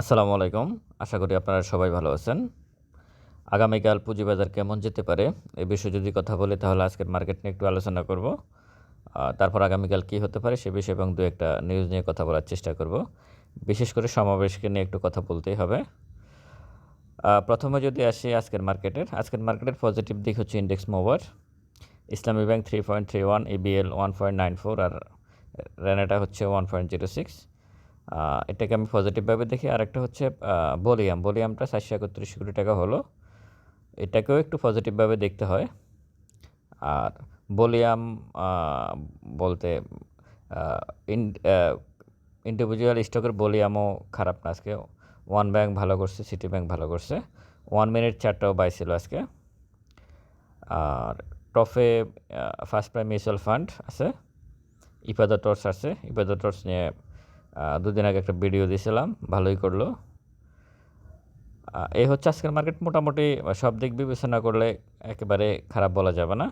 আসসালামু আলাইকুম। আশা করি আপনারা সবাই ভালো আছেন। আগামীকাল পুঁজিবাজার কেমন যেতে পারে এ বিষয়ে যদি কথা বলি, তাহলে আজকের মার্কেট নিয়ে একটু আলোচনা করব। তারপর আগামীকাল কী হতে পারে সে বিষয়ে এবং দু একটা নিউজ নিয়ে কথা বলার চেষ্টা করব। বিশেষ করে সমাবেশকে নিয়ে একটু কথা বলতেই হবে। প্রথমে যদি আসি আজকের মার্কেটের আজকের মার্কেটের পজিটিভ দিক হচ্ছে index mover Islami bank three point three one ABL one point nine four আর রেনাটা হচ্ছে ওয়ান পয়েন্ট জিরো সিক্স এটাকে আমি পজিটিভভাবে দেখি। আর একটা হচ্ছে বলিয়াম বলিয়ামটা চারশো একত্রিশ কোটি টাকা হলো। এটাকেও একটু পজিটিভভাবে দেখতে হয়। আর বলিয়াম বলতে ইন্ডিভিজুয়াল স্টকের বলিয়ামও খারাপ না আজকে। ওয়ান ব্যাংক ভালো করছে সিটি ব্যাংক ভালো করছে। ওয়ান মিনিট চারটাও বাই ছিল আজকে। আর টপে ফার্স্ট প্রাইম মিউচুয়াল ফান্ড আছে। ইপাদা টর্চ আছে। ইপাদা টর্চ নিয়ে দুদিন আগে একটা ভিডিও দিয়েছিলাম, ভালোই করল। এই হচ্ছে আজকের মার্কেট। মোটামুটি সব দিক বিবেচনা করলে একেবারে খারাপ বলা যাবে না।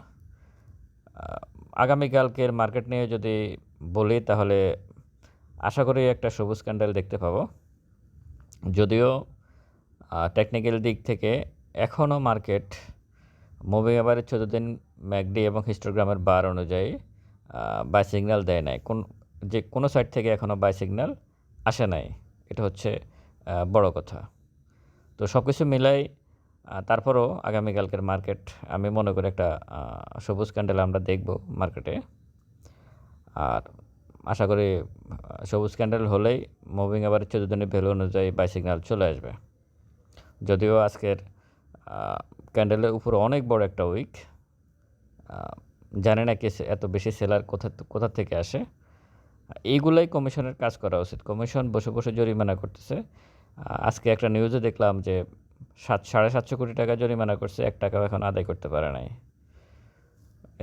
আগামীকালকের মার্কেট নিয়ে যদি বলি, তাহলে আশা করি একটা সবুজ ক্যান্ডেল দেখতে পাবো। যদিও টেকনিক্যাল দিক থেকে এখনও মার্কেট মুভিং এভারেজ চোদ্দ দিন ম্যাকডি এবং হিস্টোগ্রামের বার অনুযায়ী বাই সিগন্যাল দেয় নাই। কোন যে কোনো সাইড থেকে এখনও বাই সিগন্যাল আসে নাই। এটা হচ্ছে বড় কথা। তো সব কিছু মিলাই তারপরও আগামীকালকের মার্কেট আমি মনে করি একটা সবুজ ক্যান্ডেল আমরা দেখব মার্কেটে। আর আশা করি সবুজ ক্যান্ডেল হলেই মুভিং আবার চোদ্দ দিনের ভ্যালু অনুযায়ী বাই সিগন্যাল চলে আসবে। যদিও আজকের ক্যান্ডেলের উপরে অনেক বড় একটা উইক জানে না কে এত বেশি সেলার কোথা কোথা থেকে আসে। এইগুলাই কমিশনের কাজ করা উচিত। কমিশন বসে বসে জরিমানা করতেছে। আজকে একটা নিউজে দেখলাম যে সাত, সাড়ে সাতশো কোটি টাকা জরিমানা করছে, এক টাকাও এখন আদায় করতে পারে নাই।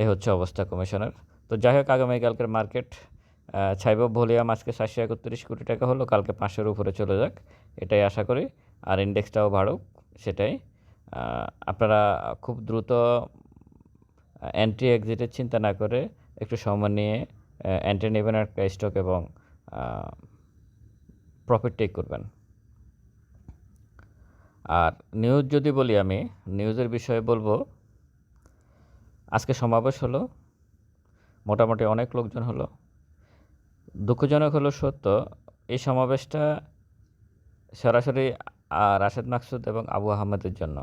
এই হচ্ছে অবস্থা কমিশনের। তো যাই হোক, আগামীকালকের মার্কেট ছাইব ভলিউম আজকে সাতশো একত্রিশ কোটি টাকা হলো, কালকে পাঁচশোর উপরে চলে যাক, এটাই আশা করি। আর ইন্ডেক্সটাও বাড়ুক, সেটাই। আপনারা খুব দ্রুত অ্যান্টি এক্সিটের চিন্তা না করে একটু সময় নিয়ে অ্যান্টি নেবেন একটা স্টক এবং প্রফিট টেক করবেন। আর নিউজ যদি বলি আমি নিউজের বিষয়ে বলব, আজকে সমাবেশ হলো, মোটামুটি অনেক লোকজন হলো। দুঃখজনক হলো সত্য, এই সমাবেশটা সরাসরি রাশেদ মাকসুদ এবং আবু আহমেদের জন্য।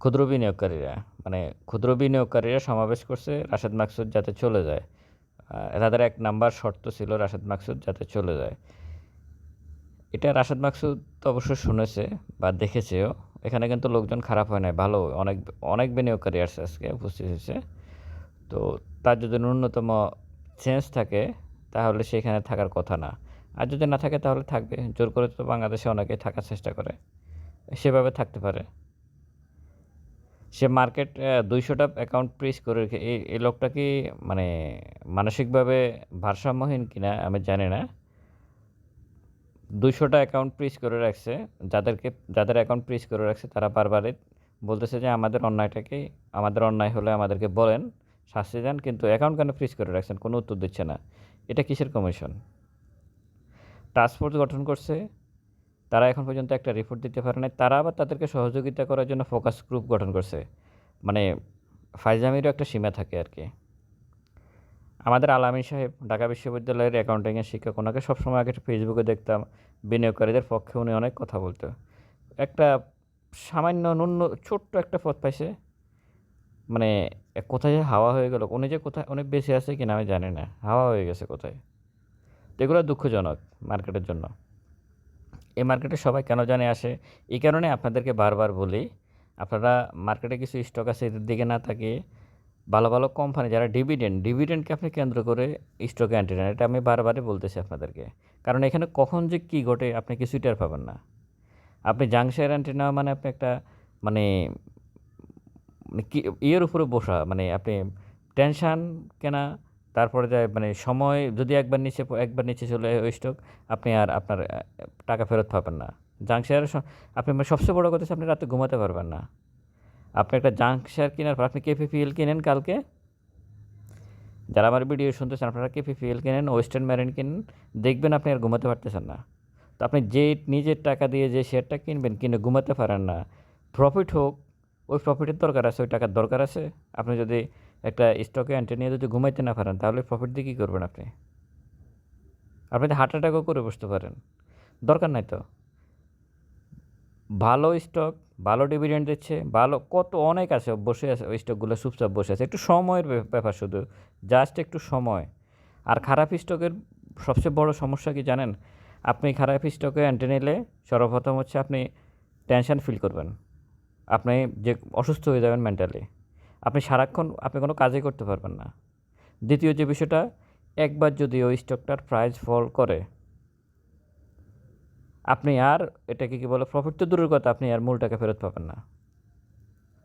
ক্ষুদ্র বিনিয়োগকারীরা। মানে ক্ষুদ্র বিনিয়োগকারীরা সমাবেশ করছে রাশেদ মাকসুদ যাতে চলে যায়। তাদের এক নাম্বার শর্ত ছিল রাশেদ মাকসুদ যাতে চলে যায়। এটা রাশেদ মাকসুদ তো অবশ্য শুনেছে বা দেখেছেও। এখানে কিন্তু লোকজন খারাপ হয় নাই, ভালো। অনেক অনেক বিনিয়োগকারী আসছে আজকে, উপস্থিত হয়েছে। তো তার যদি ন্যূনতম চেঞ্জ থাকে, তাহলে সেখানে থাকার কথা না। আর যদি না থাকে, তাহলে থাকবে। জোর করে তো বাংলাদেশে অনেকেই থাকার চেষ্টা করে। সেভাবে থাকতে পারে। সে মার্কেট দুইশোটা অ্যাকাউন্ট প্রিস করে রেখে, এই এই লোকটা কি মানে মানসিকভাবে ভারসাম্যহীন কিনা আমি জানি না। দুইশোটা অ্যাকাউন্ট প্রিস করে রাখছে, যাদেরকে, যাদের অ্যাকাউন্ট প্রিস করে রাখছে তারা বারবারই বলতেছে যে আমাদের অন্যায়টাকে, আমাদের অন্যায় হলে আমাদেরকে বলেন, শাস্তি দেন, কিন্তু অ্যাকাউন্ট কেন ফ্রিজ করে রাখছেন? কোনো উত্তর দিচ্ছে না। এটা কিসের কমিশন টাস্কফোর্স গঠন করছে তারা এখন পর্যন্ত একটা রিপোর্ট দিতে পারে না তারা আবার তাদেরকে সহযোগিতা করার জন্য ফোকাস গ্রুপ গঠন করছে। মানে ফাইজামিরও একটা সীমা থাকে আর কি। আমাদের আলামী সাহেব ঢাকা বিশ্ববিদ্যালয়ের অ্যাকাউন্টিংয়ের শিক্ষক, ওনাকে সবসময় আগে ফেসবুকে দেখতাম। বিনিয়োগকারীদের পক্ষে উনি অনেক কথা বলতো। একটা সামান্য ন্যূন ছোট্ট একটা পথ পাইছে। মানে কোথায় যে হাওয়া হয়ে গেল, উনি যে কোথায় অনেক বেশি আছে কিনা আমি জানি না। হাওয়া হয়ে গেছে কোথায়? তো এগুলো দুঃখজনক মার্কেটের জন্য। এই মার্কেটে সবাই কেন জানে আসে? এই কারণে আপনাদেরকে বারবার বলি, আপনারা মার্কেটে কিছু স্টক আছে, এদের দিকে না তাকিয়ে ভালো ভালো কোম্পানি যারা ডিভিডেন্ড ডিভিডেন্ডকে আপনি কেন্দ্র করে স্টকে অ্যান্টি নেন। এটা আমি বারবারই বলতেছি আপনাদেরকে। কারণ এখানে কখন যে কী ঘটে আপনি কিছুই টের পাবেন না। আপনি জাংশেয়ার অ্যান্টি নেওয়া মানে আপনি একটা মানে মানে কি, ইয়ের উপরে বসা মানে আপনি টেনশান কেনা তারপরে যায় মানে সময় যদি একবার নিচে একবার নিচে চলে ওই স্টক আপনি আর আপনার টাকা ফেরত পাবেন না। জাঙ্ক শেয়ারের আপনি মানে সবচেয়ে বড় কথা আপনি রাতে ঘুমাতে পারবেন না। আপনি একটা জাঙ্ক শেয়ার কেনার পর আপনি কেপিপিএল কিনেন কালকে। যারা আমার ভিডিও শুনতেছেন, আপনারা কেপিপিএল কিনেন ওয়েস্টার্ন ম্যারিন কিনেন, দেখবেন আপনি আর ঘুমাতে পারতেছেন না। তো আপনি যে নিজের টাকা দিয়ে যে শেয়ারটা কিনবেন, কিনে ঘুমাতে পারেন না। প্রফিট হোক, ওই প্রফিটের দরকার আছে, ওই টাকার দরকার আছে। আপনি যদি একটা স্টকে এন্ট্রি নিয়ে যদি ঘুমাইতে না পারেন, তাহলে প্রফিট দিয়ে কী করবেন আপনি? আপনি হার্ট অ্যাটাকও করে বসতে পারেন। দরকার নাই তো। ভালো স্টক ভালো ডিভিডেন্ড দিচ্ছে, ভালো কত অনেক আছে, বসে আছে, ওই স্টকগুলো চুপচাপ বসে আছে। একটু সময়ের ব্যাপার শুধু জাস্ট একটু সময়। আর খারাপ স্টকের সবচেয়ে বড় সমস্যা কি জানেন? আপনি খারাপ স্টকে এন্ট্রি নিলে সর্বপ্রথম হচ্ছে আপনি টেনশন ফিল করবেন। আপনি যে, অসুস্থ হয়ে যাবেন মেন্টালি আপনি সারাক্ষণ, আপনি কোনো কাজই করতে পারবেন না। দ্বিতীয় যে বিষয়টা, একবার যদি ওই স্টকটার প্রাইস ফল করে, আপনি আর এটাকে কি বলে প্রফিট তো দূরের কথা, আপনি আর মূল টাকা ফেরত পাবেন না।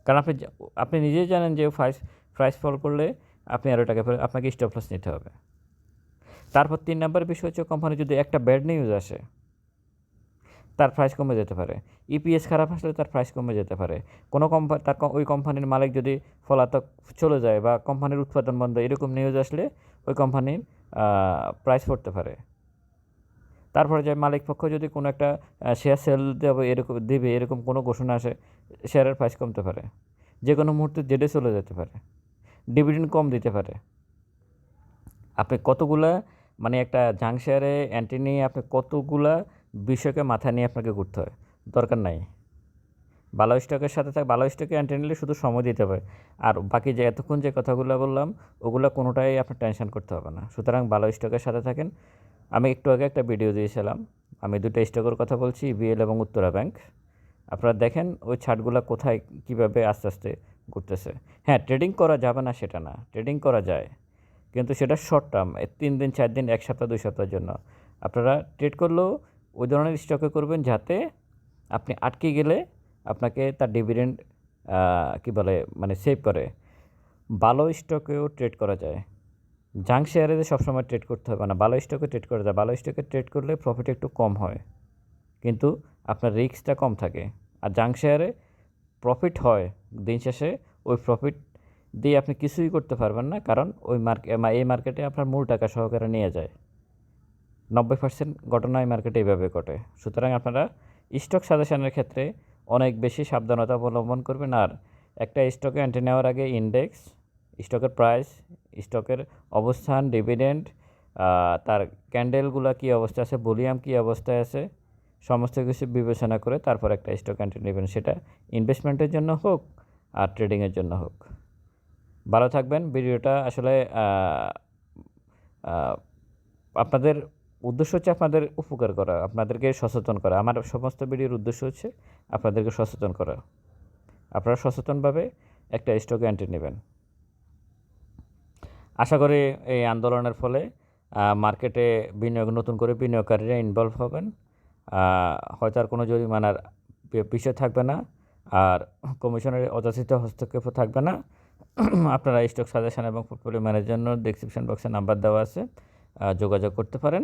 কারণ আপনি আপনি নিজেই জানেন যে প্রাইস প্রাইস ফল করলে আপনি আর ওটাকে ফেরত, আপনাকে স্টপ লস নিতে হবে। তারপর তিন নম্বর বিষয় হচ্ছে কোম্পানি যদি একটা ব্যাড নিউজ আসে তার প্রাইস কমে যেতে পারে। ইপিএস খারাপ আসলে তার প্রাইস কমে যেতে পারে। কোনো কোম্পানি তার ওই কোম্পানির মালিক যদি ফলাতক চলে যায় বা কোম্পানির উৎপাদন বন্ধ, এরকম নিউজ আসলে ওই কোম্পানির প্রাইস পড়তে পারে। তারপরে যে মালিক পক্ষ যদি কোনো একটা শেয়ার সেল দেবে, এরকম দেবে, এরকম কোনো ঘোষণা আসে শেয়ারের প্রাইস কমতে পারে। যে কোনো মুহূর্তে জেডে চলে যেতে পারে। ডিভিডেন্ড কম দিতে পারে। আপনি কতগুলা মানে একটা জাং শেয়ারে অ্যান্টি নিয়ে আপনি কতগুলা বিষয়কে মাথায় নিয়ে আপনাকে ঘুরতে হয়। দরকার নাই। ভালো স্টকের সাথে থাক ভালো স্টকে অ্যান্টি নিলে শুধু সময় দিতে হবে। আর বাকি যে এতক্ষণ যে কথাগুলো বললাম, ওগুলো কোনোটাই আপনার টেনশন করতে হবে না। সুতরাং ভালো স্টকের সাথে থাকেন। আমি একটু আগে একটা ভিডিও দিয়েছিলাম। আমি দুটো স্টকের কথা বলছি বিএল এবং উত্তরা ব্যাংক আপনারা দেখেন ওই ছাড়গুলো কোথায়, কীভাবে আস্তে আস্তে ঘুরতেছে। হ্যাঁ ট্রেডিং করা যাবে না সেটা না। ট্রেডিং করা যায়। কিন্তু সেটা শর্ট টার্ম তিন দিন, চার দিন, এক সপ্তাহ, দুই সপ্তাহের জন্য। আপনারা ট্রেড করলেও ওই ধরনের স্টকে করবেন যাতে আপনি আটকে গেলে আপনাকে তার ডিভিডেন্ড কী বলে মানে সেভ করে। ভালো স্টকেও ট্রেড করা যায়। জাঙ্ক শেয়ারে সবসময় ট্রেড করতে হবে না ভালো স্টকে ট্রেড করা যায়। ভালো স্টকে ট্রেড করলে প্রফিট একটু কম হয়। কিন্তু আপনার রিস্কটা কম থাকে। আর জাঙ্ক শেয়ারে প্রফিট হয় দিন শেষে, ওই প্রফিট দিয়ে আপনি কিছুই করতে পারবেন না। কারণ ওই মার্কে এই মার্কেটে আপনার মূল টাকা সহকারে নিয়ে যায়। নব্বই পার্সেন্ট ঘটনায় মার্কেটে এইভাবে ঘটে। সুতরাং আপনারা স্টক সাজেশনের ক্ষেত্রে অনেক বেশি সাবধানতা অবলম্বন করবেন। আর একটা স্টকে এন্ট্রি নেওয়ার আগে ইন্ডেক্স স্টকের প্রাইস স্টকের অবস্থান ডিভিডেন্ড তার ক্যান্ডেলগুলো কী অবস্থা আছে ভলিউম কী অবস্থায় আছে, সমস্ত কিছু বিবেচনা করে তারপর একটা স্টক এন্ট্রি নেবেন। সেটা ইনভেস্টমেন্টের জন্য হোক আর ট্রেডিংয়ের জন্য হোক। ভালো থাকবেন। ভিডিওটা আসলে আপনাদের উদ্দেশ্য হচ্ছে আপনাদের উপকার করা, আপনাদেরকে সচেতন করা। আমার সমস্ত ভিডিওর উদ্দেশ্য হচ্ছে আপনাদেরকে সচেতন করা। আপনারা সচেতনভাবে একটা স্টকে এন্ট্রি নেবেন। আশা করি এই আন্দোলনের ফলে মার্কেটে বিনিয়োগ, নতুন করে বিনিয়োগকারীরা ইনভলভ হবেন। হয়তো আর কোনো জরিমানার বিষয় থাকবে না, আর কমিশনের অযাচিত হস্তক্ষেপও থাকবে না। আপনারা স্টক সাজেশন এবং পোর্টফোলিও ম্যানেজার জন্য ডিসক্রিপশন বক্সে নাম্বার দেওয়া আছে যোগাযোগ করতে পারেন।